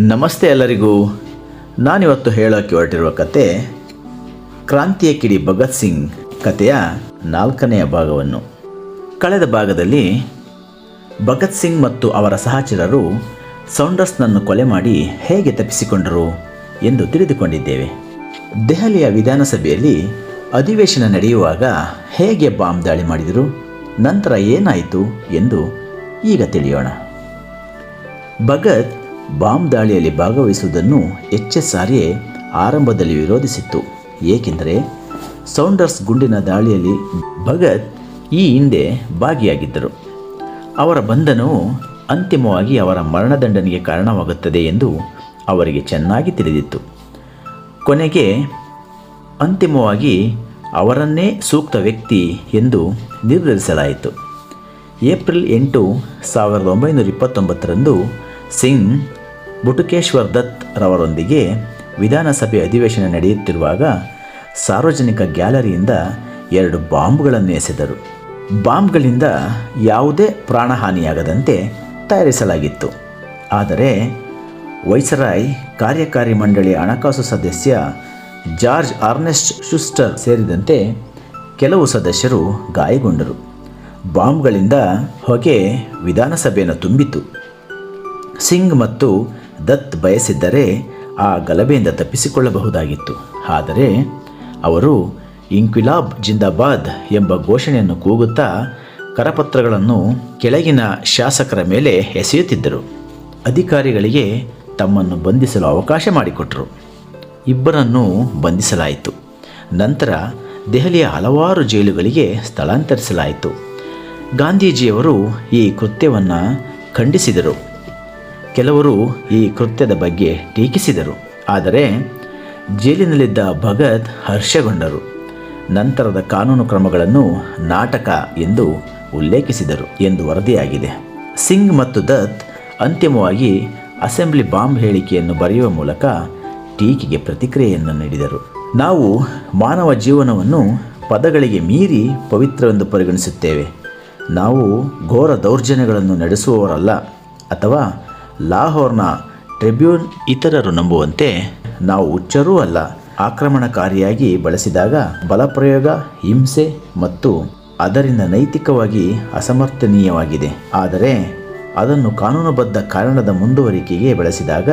ನಮಸ್ತೆ ಎಲ್ಲರಿಗೂ. ನಾನಿವತ್ತು ಹೇಳೋಕ್ಕೆ ಹೊರಟಿರುವ ಕತೆ, ಕ್ರಾಂತಿಯ ಕಿಡಿ ಭಗತ್ ಸಿಂಗ್ ಕತೆಯ ನಾಲ್ಕನೆಯ ಭಾಗವನ್ನು. ಕಳೆದ ಭಾಗದಲ್ಲಿ ಭಗತ್ ಸಿಂಗ್ ಮತ್ತು ಅವರ ಸಹಚರರು ಸೌಂಡರ್ಸ್ನನ್ನು ಕೊಲೆ ಮಾಡಿ ಹೇಗೆ ತಪ್ಪಿಸಿಕೊಂಡರು ಎಂದು ತಿಳಿದುಕೊಂಡಿದ್ದೇವೆ. ದೆಹಲಿಯ ವಿಧಾನಸಭೆಯಲ್ಲಿ ಅಧಿವೇಶನ ನಡೆಯುವಾಗ ಹೇಗೆ ಬಾಂಬ್ ದಾಳಿ ಮಾಡಿದರು, ನಂತರ ಏನಾಯಿತು ಎಂದು ಈಗ ತಿಳಿಯೋಣ. ಭಗತ್ ಬಾಂಬ್ ದಾಳಿಯಲ್ಲಿ ಭಾಗವಹಿಸುವುದನ್ನು ಎಚ್ ಎಸ್ ಆರ್ ಎ ಆರಂಭದಲ್ಲಿ ವಿರೋಧಿಸಿತ್ತು. ಏಕೆಂದರೆ ಸೌಂಡರ್ಸ್ ಗುಂಡಿನ ದಾಳಿಯಲ್ಲಿ ಭಗತ್ ಈ ಹಿಂದೆ ಭಾಗಿಯಾಗಿದ್ದರು. ಅವರ ಬಂಧನವು ಅಂತಿಮವಾಗಿ ಅವರ ಮರಣದಂಡನೆಗೆ ಕಾರಣವಾಗುತ್ತದೆ ಎಂದು ಅವರಿಗೆ ಚೆನ್ನಾಗಿ ತಿಳಿದಿತ್ತು. ಕೊನೆಗೆ ಅಂತಿಮವಾಗಿ ಅವರನ್ನೇ ಸೂಕ್ತ ವ್ಯಕ್ತಿ ಎಂದು ನಿರ್ಧರಿಸಲಾಯಿತು. ಏಪ್ರಿಲ್ ಎಂಟು ಸಾವಿರದ ಒಂಬೈನೂರ ಇಪ್ಪತ್ತೊಂಬತ್ತರಂದು ಸಿಂಗ್ ಬುಟುಕೇಶ್ವರ್ ದತ್ ರವರೊಂದಿಗೆ ವಿಧಾನಸಭೆ ಅಧಿವೇಶನ ನಡೆಯುತ್ತಿರುವಾಗ ಸಾರ್ವಜನಿಕ ಗ್ಯಾಲರಿಯಿಂದ ಎರಡು ಬಾಂಬ್ಗಳನ್ನು ಎಸೆದರು. ಬಾಂಬ್ಗಳಿಂದ ಯಾವುದೇ ಪ್ರಾಣಹಾನಿಯಾಗದಂತೆ ತಯಾರಿಸಲಾಗಿತ್ತು. ಆದರೆ ವೈಸರಾಯ್ ಕಾರ್ಯಕಾರಿ ಮಂಡಳಿಯ ಹಣಕಾಸು ಸದಸ್ಯ ಜಾರ್ಜ್ ಆರ್ನೆಸ್ಟ್ ಶುಸ್ಟರ್ ಸೇರಿದಂತೆ ಕೆಲವು ಸದಸ್ಯರು ಗಾಯಗೊಂಡರು. ಬಾಂಬ್ಗಳಿಂದ ಹೊಗೆ ವಿಧಾನಸಭೆಯನ್ನು ತುಂಬಿತು ಸಿಂಗ್ ಮತ್ತು ದತ್ ಬಯಸಿದ್ದರೆ ಆ ಗಲಭೆಯಿಂದ ತಪ್ಪಿಸಿಕೊಳ್ಳಬಹುದಾಗಿತ್ತು. ಆದರೆ ಅವರು ಇಂಕ್ವಿಲಾಬ್ ಜಿಂದಾಬಾದ್ ಎಂಬ ಘೋಷಣೆಯನ್ನು ಕೂಗುತ್ತಾ ಕರಪತ್ರಗಳನ್ನು ಕೆಳಗಿನ ಶಾಸಕರ ಮೇಲೆ ಎಸೆಯುತ್ತಿದ್ದರು. ಅಧಿಕಾರಿಗಳಿಗೆ ತಮ್ಮನ್ನು ಬಂಧಿಸಲು ಅವಕಾಶ ಮಾಡಿಕೊಟ್ಟರು ಇಬ್ಬರನ್ನು ಬಂಧಿಸಲಾಯಿತು. ನಂತರ ದೆಹಲಿಯ ಹಲವಾರು ಜೈಲುಗಳಿಗೆ ಸ್ಥಳಾಂತರಿಸಲಾಯಿತು. ಗಾಂಧೀಜಿಯವರು ಈ ಕೃತ್ಯವನ್ನು ಖಂಡಿಸಿದರು. ಕೆಲವರು ಈ ಕೃತ್ಯದ ಬಗ್ಗೆ ಟೀಕಿಸಿದರು. ಆದರೆ ಜೈಲಿನಲ್ಲಿದ್ದ ಭಗತ್ ಹರ್ಷಗೊಂಡರು. ನಂತರದ ಕಾನೂನು ಕ್ರಮಗಳನ್ನು ನಾಟಕ ಎಂದು ಉಲ್ಲೇಖಿಸಿದರು ಎಂದು ವರದಿಯಾಗಿದೆ. ಸಿಂಗ್ ಮತ್ತು ದತ್ ಅಂತಿಮವಾಗಿ ಅಸೆಂಬ್ಲಿ ಬಾಂಬ್ ಹೇಳಿಕೆಯನ್ನು ಬರೆಯುವ ಮೂಲಕ ಟೀಕೆಗೆ ಪ್ರತಿಕ್ರಿಯೆಯನ್ನು ನೀಡಿದರು. ನಾವು ಮಾನವ ಜೀವನವನ್ನು ಪದಗಳಿಗೆ ಮೀರಿ ಪವಿತ್ರವೆಂದು ಪರಿಗಣಿಸುತ್ತೇವೆ. ನಾವು ಘೋರ ದೌರ್ಜನ್ಯಗಳನ್ನು ನಡೆಸುವವರಲ್ಲ ಅಥವಾ ಲಾಹೋರ್ನ ಟ್ರಿಬ್ಯೂನ್ ಇತರರು ನಂಬುವಂತೆ ನಾವು ಹುಚ್ಚರೂ ಅಲ್ಲ, ಆಕ್ರಮಣಕಾರಿಯಾಗಿ ಬಳಸಿದಾಗ ಬಲಪ್ರಯೋಗ, ಹಿಂಸೆ ಮತ್ತು ಅದರಿಂದ ನೈತಿಕವಾಗಿ ಅಸಮರ್ಥನೀಯವಾಗಿದೆ. ಆದರೆ ಅದನ್ನು ಕಾನೂನುಬದ್ಧ ಕಾರಣದ ಮುಂದುವರಿಕೆಗೆ ಬಳಸಿದಾಗ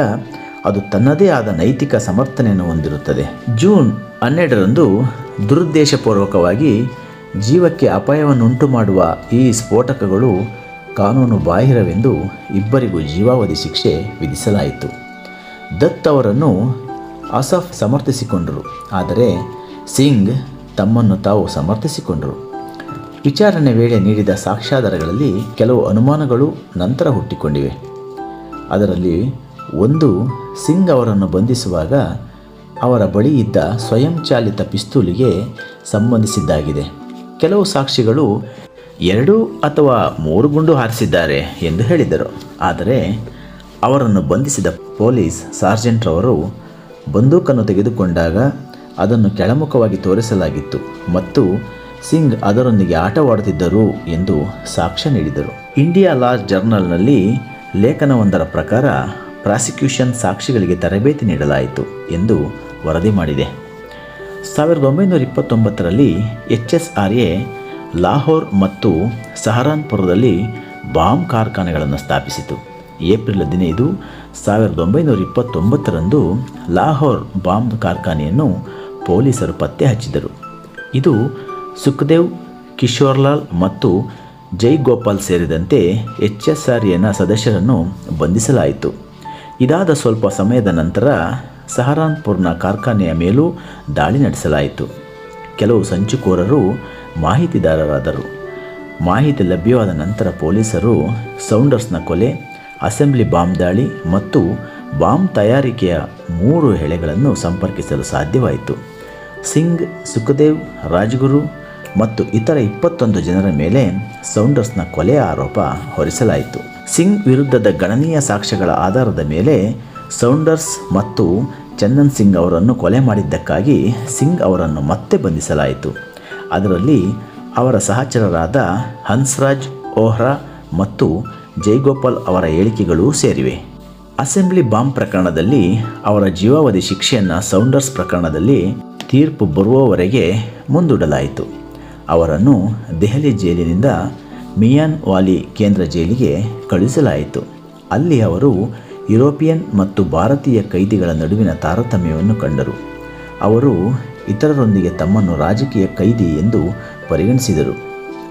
ಅದು ತನ್ನದೇ ಆದ ನೈತಿಕ ಸಮರ್ಥನೆಯನ್ನು ಹೊಂದಿರುತ್ತದೆ. ಜೂನ್ ಹನ್ನೆರಡರಂದು ದುರುದ್ದೇಶಪೂರ್ವಕವಾಗಿ ಜೀವಕ್ಕೆ ಅಪಾಯವನ್ನುಂಟು ಮಾಡುವ ಈ ಸ್ಫೋಟಕಗಳು ಕಾನೂನು ಬಾಹಿರವೆಂದು ಇಬ್ಬರಿಗೂ ಜೀವಾವಧಿ ಶಿಕ್ಷೆ ವಿಧಿಸಲಾಯಿತು. ದತ್ ಅವರನ್ನು ಅಸಫ್ ಸಮರ್ಥಿಸಿಕೊಂಡರು. ಆದರೆ ಸಿಂಗ್ ತಮ್ಮನ್ನು ತಾವು ಸಮರ್ಥಿಸಿಕೊಂಡರು. ವಿಚಾರಣೆ ವೇಳೆ ನೀಡಿದ ಸಾಕ್ಷ್ಯಾಧಾರಗಳಲ್ಲಿ ಕೆಲವು ಅನುಮಾನಗಳು ನಂತರ ಹುಟ್ಟಿಕೊಂಡಿವೆ. ಅದರಲ್ಲಿ ಒಂದು, ಸಿಂಗ್ ಅವರನ್ನು ಬಂಧಿಸುವಾಗ ಅವರ ಬಳಿ ಇದ್ದ ಸ್ವಯಂಚಾಲಿತ ಪಿಸ್ತೂಲಿಗೆ ಸಂಬಂಧಿಸಿದ್ದಾಗಿದೆ. ಕೆಲವು ಸಾಕ್ಷಿಗಳು ಎರಡು ಅಥವಾ ಮೂರು ಗುಂಡು ಹಾರಿಸಿದ್ದಾರೆ ಎಂದು ಹೇಳಿದರು. ಆದರೆ ಅವರನ್ನು ಬಂಧಿಸಿದ ಪೊಲೀಸ್ ಸಾರ್ಜೆಂಟ್ರವರು ಬಂದೂಕನ್ನು ತೆಗೆದುಕೊಂಡಾಗ ಅದನ್ನು ಕೆಳಮುಖವಾಗಿ ತೋರಿಸಲಾಗಿತ್ತು ಮತ್ತು ಸಿಂಗ್ ಅದರೊಂದಿಗೆ ಆಟವಾಡುತ್ತಿದ್ದರು ಎಂದು ಸಾಕ್ಷ್ಯ ನೀಡಿದರು. ಇಂಡಿಯಾ ಲಾ ಜರ್ನಲ್ನಲ್ಲಿ ಲೇಖನವೊಂದರ ಪ್ರಕಾರ ಪ್ರಾಸಿಕ್ಯೂಷನ್ ಸಾಕ್ಷಿಗಳಿಗೆ ತರಬೇತಿ ನೀಡಲಾಯಿತು ಎಂದು ವರದಿ ಮಾಡಿದೆ. ಸಾವಿರದ ಒಂಬೈನೂರ ಇಪ್ಪತ್ತೊಂಬತ್ತರಲ್ಲಿ H S R A Lahore ಮತ್ತು ಸಹರಾನ್ಪುರದಲ್ಲಿ ಬಾಂಬ್ ಕಾರ್ಖಾನೆಗಳನ್ನು ಸ್ಥಾಪಿಸಿತು. ಏಪ್ರಿಲ್ ಹದಿನೈದು, ಸಾವಿರದ ಒಂಬೈನೂರ ಇಪ್ಪತ್ತೊಂಬತ್ತರಂದು ಲಾಹೋರ್ ಬಾಂಬ್ ಕಾರ್ಖಾನೆಯನ್ನು ಪೊಲೀಸರು ಪತ್ತೆ ಹಚ್ಚಿದರು ಇದು ಸುಖದೇವ್, ಕಿಶೋರ್ಲಾಲ್ ಮತ್ತು ಜೈ ಗೋಪಾಲ್ ಸೇರಿದಂತೆ ಎಚ್ ಎಸ್ ಆರ್ ಎನ ಸದಸ್ಯರನ್ನು ಬಂಧಿಸಲಾಯಿತು. ಇದಾದ ಸ್ವಲ್ಪ ಸಮಯದ ನಂತರ ಸಹರಾನ್ಪುರ್ನ ಕಾರ್ಖಾನೆಯ ಮೇಲೂ ದಾಳಿ ನಡೆಸಲಾಯಿತು. ಕೆಲವು ಸಂಚುಕೋರರು ಮಾಹಿತಿದಾರರಾದರು. ಮಾಹಿತಿ ಲಭ್ಯವಾದ ನಂತರ ಪೊಲೀಸರು ಸೌಂಡರ್ಸ್ನ ಕೊಲೆ, ಅಸೆಂಬ್ಲಿ ಬಾಂಬ್ ದಾಳಿ ಮತ್ತು ಬಾಂಬ್ ತಯಾರಿಕೆಯ ಮೂರು ಎಳೆಗಳನ್ನು ಸಂಪರ್ಕಿಸಲು ಸಾಧ್ಯವಾಯಿತು. ಸಿಂಗ್, ಸುಖದೇವ್, ರಾಜ್ಗುರು ಮತ್ತು ಇತರ ಇಪ್ಪತ್ತೊಂದು ಜನರ ಮೇಲೆ ಸೌಂಡರ್ಸ್ನ ಕೊಲೆಯ ಆರೋಪ ಹೊರಿಸಲಾಯಿತು. ಸಿಂಗ್ ವಿರುದ್ಧದ ಗಣನೀಯ ಸಾಕ್ಷ್ಯಗಳ ಆಧಾರದ ಮೇಲೆ ಸೌಂಡರ್ಸ್ ಮತ್ತು ಚಂದನ್ ಸಿಂಗ್ ಅವರನ್ನು ಕೊಲೆ ಮಾಡಿದ್ದಕ್ಕಾಗಿ ಸಿಂಗ್ ಅವರನ್ನು ಮತ್ತೆ ಬಂಧಿಸಲಾಯಿತು. ಅದರಲ್ಲಿ ಅವರ ಸಹಚರರಾದ ಹನ್ಸ್ರಾಜ್ ಓಹ್ರಾ ಮತ್ತು ಜೈಗೋಪಾಲ್ ಅವರ ಹೇಳಿಕೆಗಳೂ ಸೇರಿವೆ. ಅಸೆಂಬ್ಲಿ ಬಾಂಬ್ ಪ್ರಕರಣದಲ್ಲಿ ಅವರ ಜೀವಾವಧಿ ಶಿಕ್ಷೆಯನ್ನು ಸೌಂಡರ್ಸ್ ಪ್ರಕರಣದಲ್ಲಿ ತೀರ್ಪು ಬರುವವರೆಗೆ ಮುಂದೂಡಲಾಯಿತು. ಅವರನ್ನು ದೆಹಲಿ ಜೈಲಿನಿಂದ ಮಿಯಾನ್ ವಾಲಿ ಕೇಂದ್ರ ಜೈಲಿಗೆ ಕಳುಹಿಸಲಾಯಿತು. ಅಲ್ಲಿ ಅವರು ಯುರೋಪಿಯನ್ ಮತ್ತು ಭಾರತೀಯ ಕೈದಿಗಳ ನಡುವಿನ ತಾರತಮ್ಯವನ್ನು ಕಂಡರು. ಅವರು ಇತರರೊಂದಿಗೆ ತಮ್ಮನ್ನು ರಾಜಕೀಯ ಕೈದಿ ಎಂದು ಪರಿಗಣಿಸಿದರು.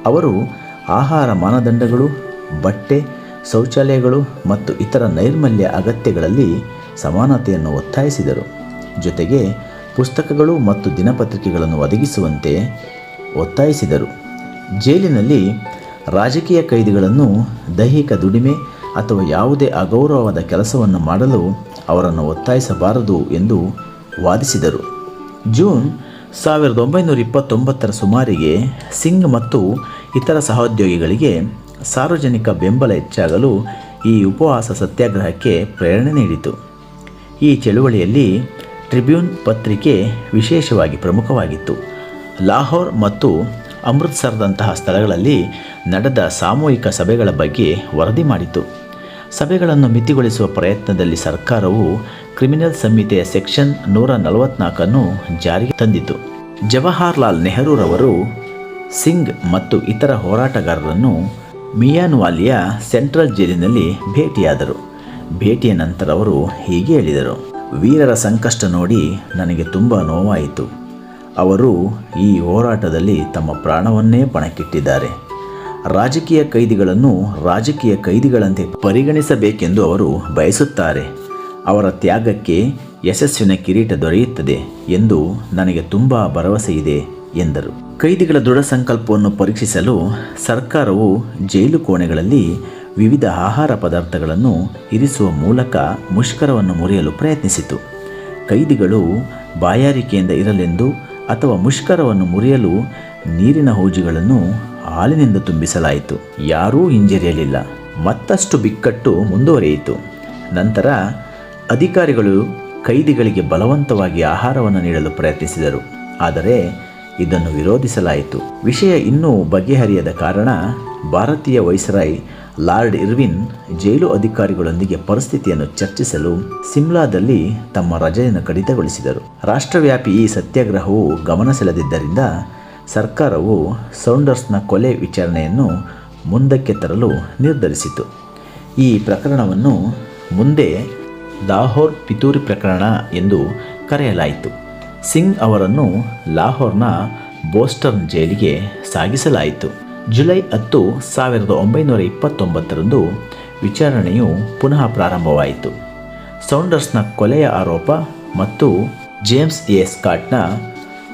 ಅವರು ಆಹಾರ ಮಾನದಂಡಗಳು, ಬಟ್ಟೆ, ಶೌಚಾಲಯಗಳು ಮತ್ತು ಇತರ ನೈರ್ಮಲ್ಯ ಅಗತ್ಯಗಳಲ್ಲಿ ಸಮಾನತೆಯನ್ನು ಒತ್ತಾಯಿಸಿದರು. ಜೊತೆಗೆ ಪುಸ್ತಕಗಳು ಮತ್ತು ದಿನಪತ್ರಿಕೆಗಳನ್ನು ಒದಗಿಸುವಂತೆ ಒತ್ತಾಯಿಸಿದರು. ಜೈಲಿನಲ್ಲಿ ರಾಜಕೀಯ ಕೈದಿಗಳನ್ನು ದೈಹಿಕ ದುಡಿಮೆ ಅಥವಾ ಯಾವುದೇ ಅಗೌರವವಾದ ಕೆಲಸವನ್ನು ಮಾಡಲು ಅವರನ್ನು ಒತ್ತಾಯಿಸಬಾರದು ಎಂದು ವಾದಿಸಿದರು. ಜೂನ್ ಸಾವಿರದ ಒಂಬೈನೂರ ಇಪ್ಪತ್ತೊಂಬತ್ತರ ಸುಮಾರಿಗೆ ಸಿಂಗ್ ಮತ್ತು ಇತರ ಸಹೋದ್ಯೋಗಿಗಳಿಗೆ ಸಾರ್ವಜನಿಕ ಬೆಂಬಲ ಹೆಚ್ಚಾಗಲು ಈ ಉಪವಾಸ ಸತ್ಯಾಗ್ರಹಕ್ಕೆ ಪ್ರೇರಣೆ ನೀಡಿತು. ಈ ಚಳುವಳಿಯಲ್ಲಿ ಟ್ರಿಬ್ಯೂನ್ ಪತ್ರಿಕೆ ವಿಶೇಷವಾಗಿ ಪ್ರಮುಖವಾಗಿತ್ತು. ಲಾಹೋರ್ ಮತ್ತು ಅಮೃತ್ಸರದಂತಹ ಸ್ಥಳಗಳಲ್ಲಿ ನಡೆದ ಸಾಮೂಹಿಕ ಸಭೆಗಳ ಬಗ್ಗೆ ವರದಿ ಮಾಡಿತು. ಸಭೆಗಳನ್ನು ಮಿತಿಗೊಳಿಸುವ ಪ್ರಯತ್ನದಲ್ಲಿ ಸರ್ಕಾರವು ಕ್ರಿಮಿನಲ್ ಸಂಹಿತೆಯ ಸೆಕ್ಷನ್ ನೂರ ನಲವತ್ನಾಲ್ಕನ್ನು ಜಾರಿಗೆ ತಂದಿತು. ಜವಾಹರ್ಲಾಲ್ ನೆಹರೂರವರು ಸಿಂಗ್ ಮತ್ತು ಇತರ ಹೋರಾಟಗಾರರನ್ನು ಮಿಯಾನ್ವಾಲಿಯ ಸೆಂಟ್ರಲ್ ಜೈಲಿನಲ್ಲಿ ಭೇಟಿಯಾದರು. ಭೇಟಿಯ ನಂತರ ಅವರು ಹೀಗೆ ಹೇಳಿದರು, ವೀರರ ಸಂಕಷ್ಟ ನೋಡಿ ನನಗೆ ತುಂಬ ನೋವಾಯಿತು. ಅವರು ಈ ಹೋರಾಟದಲ್ಲಿ ತಮ್ಮ ಪ್ರಾಣವನ್ನೇ ಪಣಕ್ಕಿಟ್ಟಿದ್ದಾರೆ ರಾಜಕೀಯ ಕೈದಿಗಳನ್ನು ರಾಜಕೀಯ ಕೈದಿಗಳಂತೆ ಪರಿಗಣಿಸಬೇಕೆಂದು ಅವರು ಬಯಸುತ್ತಾರೆ. ಅವರ ತ್ಯಾಗಕ್ಕೆ ಯಶಸ್ಸಿನ ಕಿರೀಟ ದೊರೆಯುತ್ತದೆ ಎಂದು ನನಗೆ ತುಂಬ ಭರವಸೆ ಇದೆ, ಎಂದರು. ಕೈದಿಗಳ ದೃಢ ಸಂಕಲ್ಪವನ್ನು ಪರೀಕ್ಷಿಸಲು ಸರ್ಕಾರವು ಜೈಲು ಕೋಣೆಗಳಲ್ಲಿ ವಿವಿಧ ಆಹಾರ ಪದಾರ್ಥಗಳನ್ನು ಇರಿಸುವ ಮೂಲಕ ಮುಷ್ಕರವನ್ನು ಮುರಿಯಲು ಪ್ರಯತ್ನಿಸಿತು. ಕೈದಿಗಳು ಬಾಯಾರಿಕೆಯಿಂದ ಇರಲೆಂದು ಅಥವಾ ಮುಷ್ಕರವನ್ನು ಮುರಿಯಲು ನೀರಿನ ಹೂಜುಗಳನ್ನು ಹಾಲಿನಿಂದ ತುಂಬಿಸಲಾಯಿತು. ಯಾರೂ ಹಿಂಜರಿಯಲಿಲ್ಲ. ಮತ್ತಷ್ಟು ಬಿಕ್ಕಟ್ಟು ಮುಂದುವರಿಯಿತು. ನಂತರ ಅಧಿಕಾರಿಗಳು ಕೈದಿಗಳಿಗೆ ಬಲವಂತವಾಗಿ ಆಹಾರವನ್ನು ನೀಡಲು ಪ್ರಯತ್ನಿಸಿದರು. ಆದರೆ ಇದನ್ನು ವಿರೋಧಿಸಲಾಯಿತು. ವಿಷಯ ಇನ್ನೂ ಬಗೆಹರಿಯದ ಕಾರಣ ಭಾರತೀಯ ವೈಸರಾಯ್ ಲಾರ್ಡ್ ಇರ್ವಿನ್ ಜೈಲು ಅಧಿಕಾರಿಗಳೊಂದಿಗೆ ಪರಿಸ್ಥಿತಿಯನ್ನು ಚರ್ಚಿಸಲು ಸಿಮ್ಲಾದಲ್ಲಿ ತಮ್ಮ ರಜೆಯನ್ನು ಕಡಿತಗೊಳಿಸಿದರು. ರಾಷ್ಟ್ರವ್ಯಾಪಿ ಈ ಸತ್ಯಾಗ್ರಹವು ಗಮನ ಸೆಳೆದಿದ್ದರಿಂದ ಸರ್ಕಾರವು ಸೌಂಡರ್ಸ್ನ ಕೊಲೆ ವಿಚಾರಣೆಯನ್ನು ಮುಂದಕ್ಕೆ ತರಲು ನಿರ್ಧರಿಸಿತು. ಈ ಪ್ರಕರಣವನ್ನು ಮುಂದೆ ಲಾಹೋರ್ ಪಿತೂರಿ ಪ್ರಕರಣ ಎಂದು ಕರೆಯಲಾಯಿತು. ಸಿಂಗ್ ಅವರನ್ನು ಲಾಹೋರ್ನ ಬೋಸ್ಟರ್ನ್ ಜೈಲಿಗೆ ಸಾಗಿಸಲಾಯಿತು. ಜುಲೈ ಹತ್ತು, ಸಾವಿರದ ಒಂಬೈನೂರ ಇಪ್ಪತ್ತೊಂಬತ್ತರಂದು ವಿಚಾರಣೆಯು ಪುನಃ ಪ್ರಾರಂಭವಾಯಿತು. ಸೌಂಡರ್ಸ್ನ ಕೊಲೆಯ ಆರೋಪ ಮತ್ತು ಜೇಮ್ಸ್ ಎ. ಸ್ಕಾಟ್ನ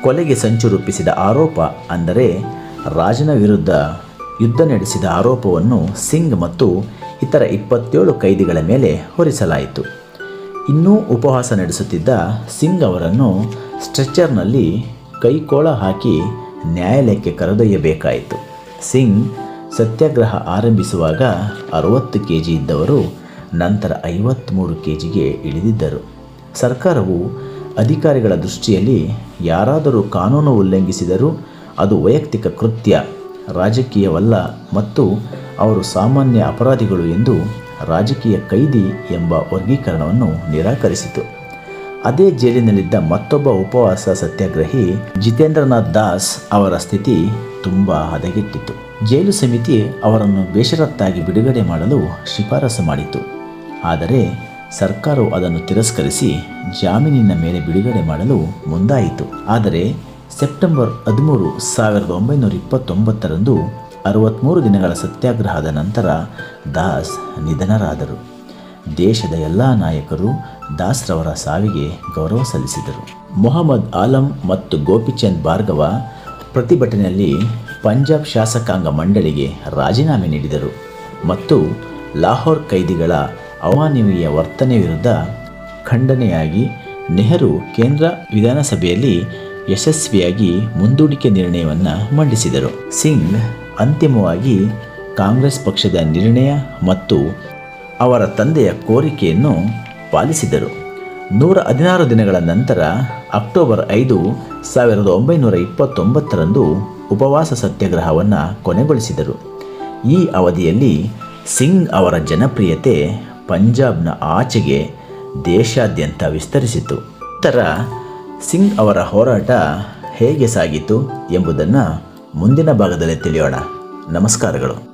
ಕೊಲೆಗೆ ಸಂಚು ರೂಪಿಸಿದ ಆರೋಪ ಅಂದರೆ ರಾಜನ ವಿರುದ್ಧ ಯುದ್ಧ ನಡೆಸಿದ ಆರೋಪವನ್ನು ಸಿಂಗ್ ಮತ್ತು ಇತರ ಇಪ್ಪತ್ತೇಳು ಕೈದಿಗಳ ಮೇಲೆ ಹೊರಿಸಲಾಯಿತು. ಇನ್ನೂ ಉಪವಾಸ ನಡೆಸುತ್ತಿದ್ದ ಸಿಂಗ್ ಅವರನ್ನು ಸ್ಟ್ರೆಚರ್ನಲ್ಲಿ ಕೈಕೋಳ ಹಾಕಿ ನ್ಯಾಯಾಲಯಕ್ಕೆ ಕರೆದೊಯ್ಯಬೇಕಾಯಿತು. ಸಿಂಗ್ ಸತ್ಯಾಗ್ರಹ ಆರಂಭಿಸುವಾಗ ಅರವತ್ತು ಕೆ ಜಿ ಇದ್ದವರು ನಂತರ ಐವತ್ತ್ಮೂರು ಕೆ ಜಿಗೆ ಇಳಿದಿದ್ದರು. ಸರ್ಕಾರವು ಅಧಿಕಾರಿಗಳ ದೃಷ್ಟಿಯಲ್ಲಿ ಯಾರಾದರೂ ಕಾನೂನು ಉಲ್ಲಂಘಿಸಿದರೂ ಅದು ವೈಯಕ್ತಿಕ ಕೃತ್ಯ, ರಾಜಕೀಯವಲ್ಲ ಮತ್ತು ಅವರು ಸಾಮಾನ್ಯ ಅಪರಾಧಿಗಳು ಎಂದು ರಾಜಕೀಯ ಕೈದಿ ಎಂಬ ವರ್ಗೀಕರಣವನ್ನು ನಿರಾಕರಿಸಿತು. ಅದೇ ಜೈಲಿನಲ್ಲಿದ್ದ ಮತ್ತೊಬ್ಬ ಉಪವಾಸ ಸತ್ಯಾಗ್ರಹಿ ಜಿತೇಂದ್ರನಾಥ್ ದಾಸ್ ಅವರ ಸ್ಥಿತಿ ತುಂಬ ಹದಗೆಟ್ಟಿತು ಜೈಲು ಸಮಿತಿ ಅವರನ್ನು ಬೇಷರತ್ತಾಗಿ ಬಿಡುಗಡೆ ಮಾಡಲು ಶಿಫಾರಸು ಮಾಡಿತು ಆದರೆ ಸರ್ಕಾರವು ಅದನ್ನು ತಿರಸ್ಕರಿಸಿ ಜಾಮೀನಿನ ಮೇಲೆ ಬಿಡುಗಡೆ ಮಾಡಲು ಮುಂದಾಯಿತು. ಆದರೆ ಸೆಪ್ಟೆಂಬರ್ ಹದಿಮೂರು ಸಾವಿರದ ಒಂಬೈನೂರ ಇಪ್ಪತ್ತೊಂಬತ್ತರಂದು ಅರವತ್ತ್ಮೂರು ದಿನಗಳ ಸತ್ಯಾಗ್ರಹದ ನಂತರ ದಾಸ್ ನಿಧನರಾದರು. ದೇಶದ ಎಲ್ಲ ನಾಯಕರು ದಾಸ್ರವರ ಸಾವಿಗೆ ಗೌರವ ಸಲ್ಲಿಸಿದರು. ಮೊಹಮ್ಮದ್ ಆಲಂ ಮತ್ತು ಗೋಪಿಚಂದ್ ಭಾರ್ಗವ ಪ್ರತಿಭಟನೆಯಲ್ಲಿ ಪಂಜಾಬ್ ಶಾಸಕಾಂಗ ಮಂಡಳಿಗೆ ರಾಜೀನಾಮೆ ನೀಡಿದರು ಮತ್ತು ಲಾಹೋರ್ ಕೈದಿಗಳ ಅಮಾನವೀಯ ವರ್ತನೆ ವಿರುದ್ಧ ಖಂಡನೆಯಾಗಿ ನೆಹರು ಕೇಂದ್ರ ವಿಧಾನಸಭೆಯಲ್ಲಿ ಯಶಸ್ವಿಯಾಗಿ ಮುಂದೂಡಿಕೆ ನಿರ್ಣಯವನ್ನು ಮಂಡಿಸಿದರು. ಸಿಂಗ್ ಅಂತಿಮವಾಗಿ ಕಾಂಗ್ರೆಸ್ ಪಕ್ಷದ ನಿರ್ಣಯ ಮತ್ತು ಅವರ ತಂದೆಯ ಕೋರಿಕೆಯನ್ನು ಪಾಲಿಸಿದರು. ನೂರ ಹದಿನಾರು ದಿನಗಳ ನಂತರ ಅಕ್ಟೋಬರ್ ಐದು, ಸಾವಿರದ ಒಂಬೈನೂರ ಇಪ್ಪತ್ತೊಂಬತ್ತರಂದು ಉಪವಾಸ ಸತ್ಯಾಗ್ರಹವನ್ನು ಕೊನೆಗೊಳಿಸಿದರು. ಈ ಅವಧಿಯಲ್ಲಿ ಸಿಂಗ್ ಅವರ ಜನಪ್ರಿಯತೆ ಪಂಜಾಬ್ನ ಆಚೆಗೆ ದೇಶಾದ್ಯಂತ ವಿಸ್ತರಿಸಿತು. ನಂತರ ಸಿಂಗ್ ಅವರ ಹೋರಾಟ ಹೇಗೆ ಸಾಗಿತು ಎಂಬುದನ್ನು ಮುಂದಿನ ಭಾಗದಲ್ಲಿ ತಿಳಿಯೋಣ. ನಮಸ್ಕಾರಗಳು.